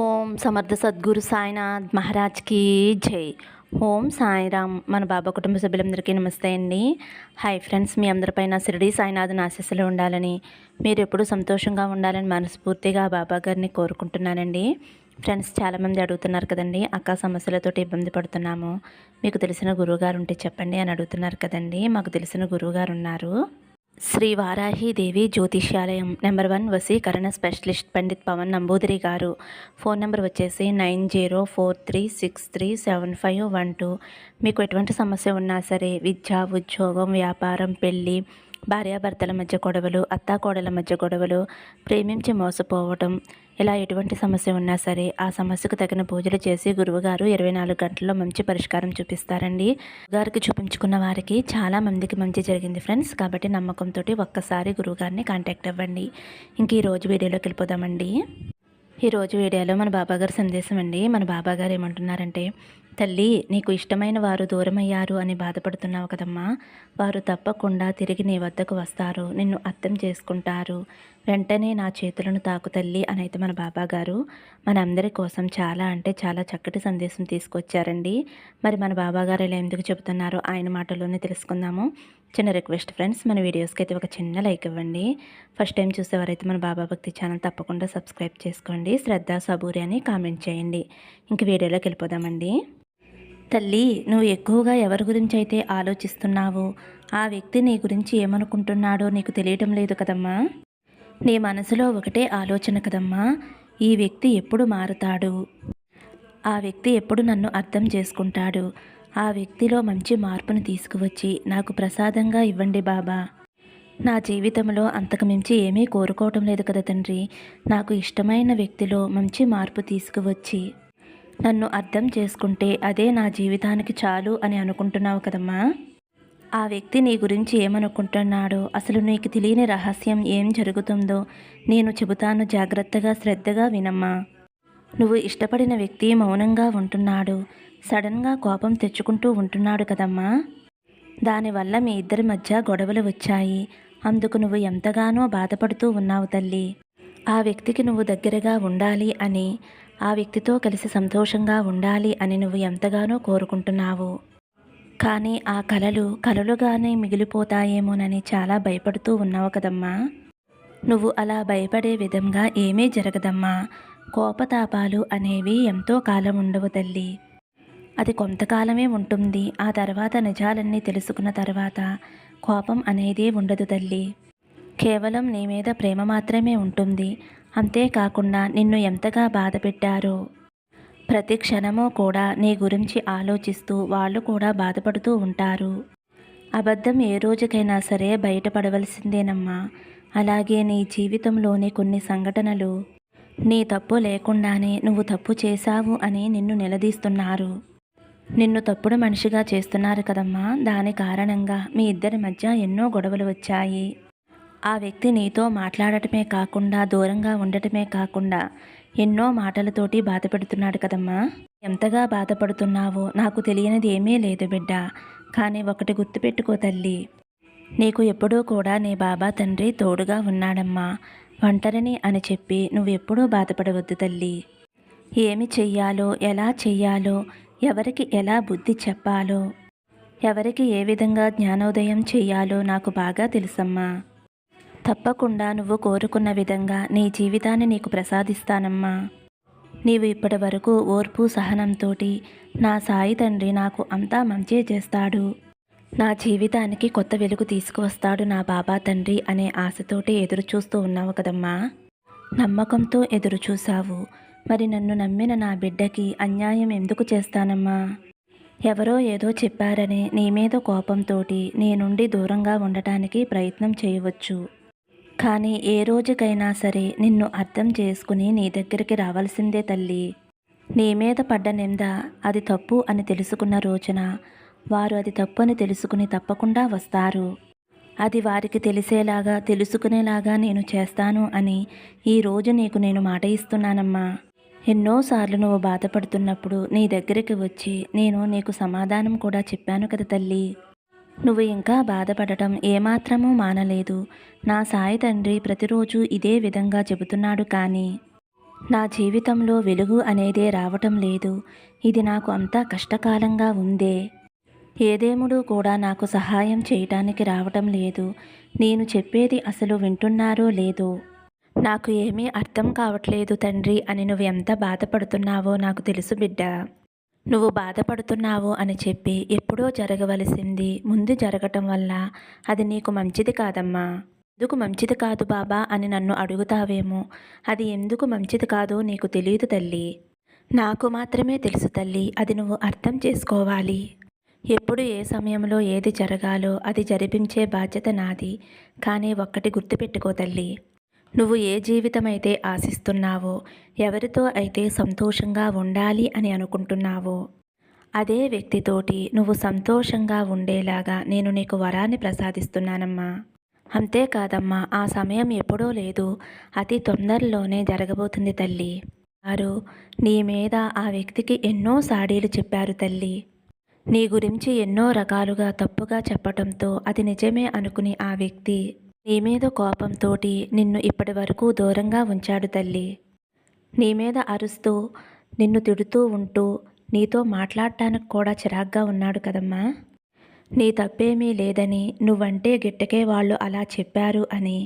ఓం సమర్థ సద్గురు సాయినాథ్ మహారాజ్కి జై. ఓం సాయిరామ్. మన బాబా కుటుంబ సభ్యులందరికీ నమస్తే అండి. హాయ్ ఫ్రెండ్స్ మీ అందరిపైన షిరిడి సాయినాథన్ ఆశీస్సులు ఉండాలని మీరు ఎప్పుడూ సంతోషంగా ఉండాలని మనస్ఫూర్తిగా బాబా గారిని కోరుకుంటున్నానండి. ఫ్రెండ్స్ చాలామంది అడుగుతున్నారు కదండి అక్క సమస్యలతోటి ఇబ్బంది పడుతున్నాము. మీకు తెలిసిన గురువుగారు ఉంటే చెప్పండి అని అడుగుతున్నారు కదండి. మాకు తెలిసిన గురువుగారు ఉన్నారు. శ్రీ వారాహీదేవి జ్యోతిష్యాలయం number one వసీకరణ specialist Pandit Pavan Namboodiri garu. Phone number వచ్చేసి nine zero four three six three seven five one two. మీకు ఎటువంటి సమస్య ఉన్నా సరే విద్య ఉద్యోగం వ్యాపారం పెళ్ళి భార్యాభర్తల మధ్య గొడవలు అత్తాకోడల మధ్య గొడవలు ప్రేమించి మోసపోవటం ఇలా ఎటువంటి సమస్య ఉన్నా సరే ఆ సమస్యకు తగిన పూజలు చేసి గురువుగారు ఇరవై నాలుగు గంటల్లో మంచి పరిష్కారం చూపిస్తారండి. గారికి చూపించుకున్న వారికి చాలా మందికి మంచి జరిగింది ఫ్రెండ్స్. కాబట్టి నమ్మకంతో ఒక్కసారి గురువుగారిని కాంటాక్ట్ అవ్వండి. ఇంక ఈ రోజు వీడియోలోకి వెళ్ళిపోదామండి. ఈరోజు వీడియోలో మన బాబాగారు సందేశం అండి. మన బాబాగారు ఏమంటున్నారంటే తల్లి నీకు ఇష్టమైన వారు దూరమయ్యారు అని బాధపడుతున్నావు కదమ్మా. వారు తప్పకుండా తిరిగి నీ వద్దకు వస్తారు. నిన్ను అర్థం చేసుకుంటారు. వెంటనే నా చేతులను తాకు తల్లి అని అయితే మన బాబాగారు. మనందరి కోసం చాలా అంటే చాలా చక్కటి సందేశం తీసుకొచ్చారండి. మరి మన బాబాగారు ఇలా ఎందుకు చెబుతున్నారో ఆయన మాటల్లోనే తెలుసుకుందాము. చిన్న రిక్వెస్ట్ ఫ్రెండ్స్ మన వీడియోస్కి అయితే ఒక చిన్న లైక్ ఇవ్వండి. ఫస్ట్ టైం చూసేవారైతే మన బాబా భక్తి ఛానల్ తప్పకుండా సబ్స్క్రైబ్ చేసుకోండి. శ్రద్ధ సబూరి అని కామెంట్ చేయండి. ఇంక వీడియోలోకి వెళ్ళిపోదామండి. తల్లి నువ్వు ఎక్కువగా ఎవరి గురించి అయితే ఆలోచిస్తున్నావో ఆ వ్యక్తి నీ గురించి ఏమనుకుంటున్నాడో నీకు తెలియటం లేదు కదమ్మా? నీ మనసులో ఒకటే ఆలోచన కదమ్మా ఈ వ్యక్తి ఎప్పుడు మారుతాడు? ఆ వ్యక్తి ఎప్పుడు నన్ను అర్థం చేసుకుంటాడు? ఆ వ్యక్తిలో మంచి మార్పును తీసుకువచ్చి నాకు ప్రసాదంగా ఇవ్వండి బాబా. నా జీవితంలో అంతకు మించి ఏమీ కోరుకోవటం లేదు కదా తండ్రి. నాకు ఇష్టమైన వ్యక్తిలో మంచి మార్పు తీసుకువచ్చి నన్ను అర్థం చేసుకుంటే అదే నా జీవితానికి చాలు అని అనుకుంటున్నావు కదమ్మా? ఆ వ్యక్తి నీ గురించి ఏమనుకుంటున్నాడో అసలు నీకు తెలియని రహస్యం ఏం జరుగుతుందో నేను చెబుతాను జాగ్రత్తగా శ్రద్ధగా వినమ్మా. నువ్వు ఇష్టపడిన వ్యక్తి మౌనంగా ఉంటున్నాడు సడన్గా కోపం తెచ్చుకుంటూ ఉంటున్నాడు కదమ్మా. దానివల్ల మీ ఇద్దరి మధ్య గొడవలు వచ్చాయి అందుకు నువ్వు ఎంతగానో బాధపడుతూ ఉన్నావు తల్లి. ఆ వ్యక్తికి నువ్వు దగ్గరగా ఉండాలి అని ఆ వ్యక్తితో కలిసి సంతోషంగా ఉండాలి అని నువ్వు ఎంతగానో కోరుకుంటున్నావు. కానీ ఆ కలలు కలలుగానే మిగిలిపోతాయేమోనని చాలా భయపడుతూ ఉన్నావు కదమ్మా. నువ్వు అలా భయపడే విధంగా ఏమీ జరగదమ్మా. కోపతాపాలు అనేవి ఎంతో కాలం ఉండవు తల్లి. అది కొంతకాలమే ఉంటుంది. ఆ తర్వాత నిజాలన్నీ తెలుసుకున్న తర్వాత కోపం అనేది ఉండదు తల్లి. కేవలం నీ మీద ప్రేమ మాత్రమే ఉంటుంది. అంతేకాకుండా నిన్ను ఎంతగా బాధ పెట్టారో ప్రతి క్షణము కూడా నీ గురించి ఆలోచిస్తూ వాళ్ళు కూడా బాధపడుతూ ఉంటారు. అబద్ధం ఏ రోజుకైనా సరే బయటపడవలసిందేనమ్మా. అలాగే నీ జీవితంలోని కొన్ని సంఘటనలు నీ తప్పు లేకుండానే నువ్వు తప్పు చేశావు అని నిన్ను నిలదీస్తున్నారు. నిన్ను తప్పుడు మనిషిగా చేస్తున్నారు కదమ్మా. దాని కారణంగా మీ ఇద్దరి మధ్య ఎన్నో గొడవలు వచ్చాయి. ఆ వ్యక్తి నీతో మాట్లాడటమే కాకుండా దూరంగా ఉండటమే కాకుండా ఎన్నో మాటలతోటి బాధపెడుతున్నాడు కదమ్మా. ఎంతగా బాధపడుతున్నావో నాకు తెలియనిది ఏమీ లేదు బిడ్డ. కానీ ఒకటి గుర్తుపెట్టుకో తల్లి. నీకు ఎప్పుడూ కూడా నీ బాబా తండ్రి తోడుగా ఉన్నాడమ్మా. ఒంటరిని అని చెప్పి నువ్వెప్పుడూ బాధపడవద్దు తల్లి. ఏమి చెయ్యాలో ఎలా చెయ్యాలో ఎవరికి ఎలా బుద్ధి చెప్పాలో ఎవరికి ఏ విధంగా జ్ఞానోదయం చెయ్యాలో నాకు బాగా తెలుసమ్మా. తప్పకుండా నువ్వు కోరుకున్న విధంగా నీ జీవితాన్ని నీకు ప్రసాదిస్తానమ్మా. నీవు ఇప్పటి వరకు ఓర్పు సహనంతోటి నా సాయి తండ్రి నాకు అంతా మంచి చేస్తాడు. నా జీవితానికి కొత్త వెలుగు తీసుకువస్తాడు నా బాబా తండ్రి అనే ఆశతోటి ఎదురు చూస్తూ ఉన్నావు కదమ్మా. నమ్మకంతో ఎదురు చూశావు మరి నన్ను నమ్మిన నా బిడ్డకి అన్యాయం ఎందుకు చేస్తానమ్మా? ఎవరో ఏదో చెప్పారని నీ మీద కోపంతోటి నీ నుండి దూరంగా ఉండటానికి ప్రయత్నం చేయవచ్చు. కానీ ఏ రోజుకైనా సరే నిన్ను అర్థం చేసుకుని నీ దగ్గరికి రావాల్సిందే తల్లి. నీ మీద పడ్డ నింద అది తప్పు అని తెలుసుకున్న రోజున వారు అది తప్పు అని తెలుసుకుని తప్పకుండా వస్తారు. అది వారికి తెలిసేలాగా తెలుసుకునేలాగా నేను చేస్తాను అని ఈ రోజు నీకు నేను మాట ఇస్తున్నానమ్మా. ఎన్నోసార్లు నువ్వు బాధపడుతున్నప్పుడు నీ దగ్గరికి వచ్చి నేను నీకు సమాధానం కూడా చెప్పాను కదా తల్లి. నువ్వు ఇంకా బాధపడటం ఏమాత్రమూ మానలేదు. నా సాయి తండ్రి ప్రతిరోజు ఇదే విధంగా చెబుతున్నాడు కానీ నా జీవితంలో వెలుగు అనేదే రావటం లేదు. ఇది నాకు అంతా కష్టకాలంగా ఉందే. ఏ దేవుడు కూడా నాకు సహాయం చేయటానికి రావటం లేదు. నేను చెప్పేది అసలు వింటున్నారో లేదో. నాకు ఏమీ అర్థం కావట్లేదు తండ్రి అని నువ్వు ఎంత బాధపడుతున్నావో నాకు తెలుసు బిడ్డ. నువ్వు బాధపడుతున్నావు అని చెప్పి ఎప్పుడో జరగవలసింది ముందు జరగటం వల్ల అది నీకు మంచిది కాదమ్మా. ఎందుకు మంచిది కాదు బాబా అని నన్ను అడుగుతావేమో? అది ఎందుకు మంచిది కాదో నీకు తెలియదు తల్లి. నాకు మాత్రమే తెలుసు తల్లి అది నువ్వు అర్థం చేసుకోవాలి. ఎప్పుడు ఏ సమయంలో ఏది జరగాలో అది జరిపించే బాధ్యత నాది కానీ ఒక్కటి గుర్తుపెట్టుకో తల్లి. నువ్వు ఏ జీవితం అయితే ఆశిస్తున్నావో ఎవరితో అయితే సంతోషంగా ఉండాలి అని అనుకుంటున్నావో అదే వ్యక్తితోటి నువ్వు సంతోషంగా ఉండేలాగా నేను నీకు వరాన్ని ప్రసాదిస్తున్నానమ్మా. అంతేకాదమ్మా ఆ సమయం ఎప్పుడో లేదు. అతి తొందరలోనే జరగబోతుంది తల్లి. వారు నీ మీద ఆ వ్యక్తికి ఎన్నో సాడీలు చెప్పారు తల్లి. నీ గురించి ఎన్నో రకాలుగా తప్పుగా చెప్పటంతో అది నిజమే అనుకుని ఆ వ్యక్తి నీ మీద కోపంతోటి నిన్ను ఇప్పటి వరకు దూరంగా ఉంచాడు తల్లి. నీ మీద అరుస్తూ నిన్ను తిడుతూ ఉంటూ నీతో మాట్లాడటానికి కూడా చిరాగ్గా ఉన్నాడు కదమ్మా. నీ తప్పేమీ లేదని నువ్వంటే గిట్టకే వాళ్ళు అలా చెప్పారు అని.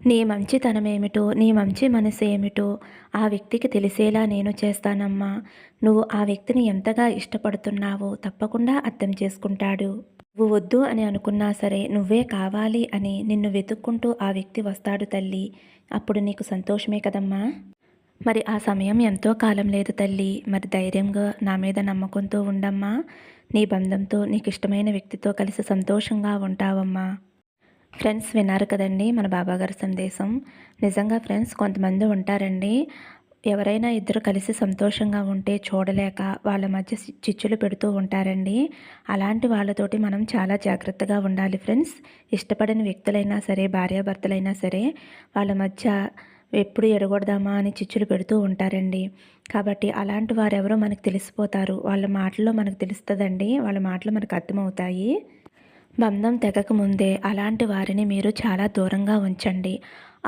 నీ మంచితనమేమిటో నీ మంచి మనసు ఏమిటో ఆ వ్యక్తికి తెలిసేలా నేను చేస్తానమ్మా. నువ్వు ఆ వ్యక్తిని ఎంతగా ఇష్టపడుతున్నావో తప్పకుండా అర్థం చేసుకుంటాడు. నువ్వు వద్దు అని అనుకున్నా సరే నువ్వే కావాలి అని నిన్ను వెతుక్కుంటూ ఆ వ్యక్తి వస్తాడు తల్లి. అప్పుడు నీకు సంతోషమే కదమ్మా? మరి ఆ సమయం ఎంతో కాలం లేదు తల్లి. మరి ధైర్యంగా నా మీద నమ్మకంతో ఉండమ్మా. నీ బంధంతో నీకు ఇష్టమైన వ్యక్తితో కలిసి సంతోషంగా ఉంటావమ్మా. ఫ్రెండ్స్ విన్నారు కదండి మన బాబాగారి సందేశం. నిజంగా ఫ్రెండ్స్ కొంతమంది ఉంటారండి. ఎవరైనా ఇద్దరు కలిసి సంతోషంగా ఉంటే చూడలేక వాళ్ళ మధ్య చిచ్చులు పెడుతూ ఉంటారండి. అలాంటి వాళ్ళతోటి మనం చాలా జాగ్రత్తగా ఉండాలి ఫ్రెండ్స్. ఇష్టపడిన వ్యక్తులైనా సరే భార్యాభర్తలైనా సరే వాళ్ళ మధ్య ఎప్పుడు ఎడగొడదామా అని చిచ్చులు పెడుతూ ఉంటారండి. కాబట్టి అలాంటి వారెవరో మనకు తెలిసిపోతారు. వాళ్ళ మాటల్లో మనకు తెలుస్తుందండి. వాళ్ళ మాటలు మనకు అర్థమవుతాయి. బంధం తెగక ముందే అలాంటి వారిని మీరు చాలా దూరంగా ఉంచండి.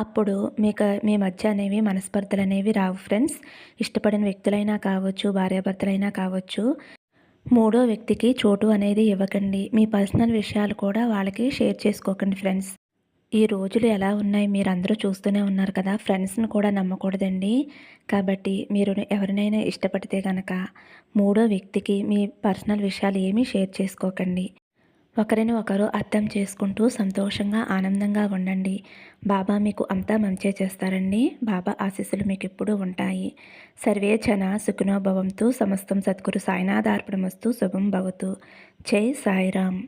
అప్పుడు మీకు మీ మధ్య అనేవి మనస్పర్ధలు అనేవి రావు ఫ్రెండ్స్. ఇష్టపడిన వ్యక్తులైనా కావచ్చు భార్యాభర్తలైనా కావచ్చు మూడో వ్యక్తికి చోటు అనేది ఇవ్వకండి. మీ పర్సనల్ విషయాలు కూడా వాళ్ళకి షేర్ చేసుకోకండి ఫ్రెండ్స్. ఈ రోజులు ఎలా ఉన్నాయి మీరు అందరూ చూస్తూనే ఉన్నారు కదా ఫ్రెండ్స్ని కూడా నమ్మకూడదండి. కాబట్టి మీరు ఎవరినైనా ఇష్టపడితే కనుక మూడో వ్యక్తికి మీ పర్సనల్ విషయాలు ఏమీ షేర్ చేసుకోకండి. ఒకరిని ఒకరు అర్థం చేసుకుంటూ సంతోషంగా ఆనందంగా ఉండండి. బాబా మీకు అంతా మంచే చేస్తారండి. బాబా ఆశీస్సులు మీకు ఎప్పుడూ ఉంటాయి. సర్వే జన సుఖనోభవంతు సమస్తం సద్గురు సాయినాథార్పణమస్తు శుభం భవతు. జై సాయిరామ్.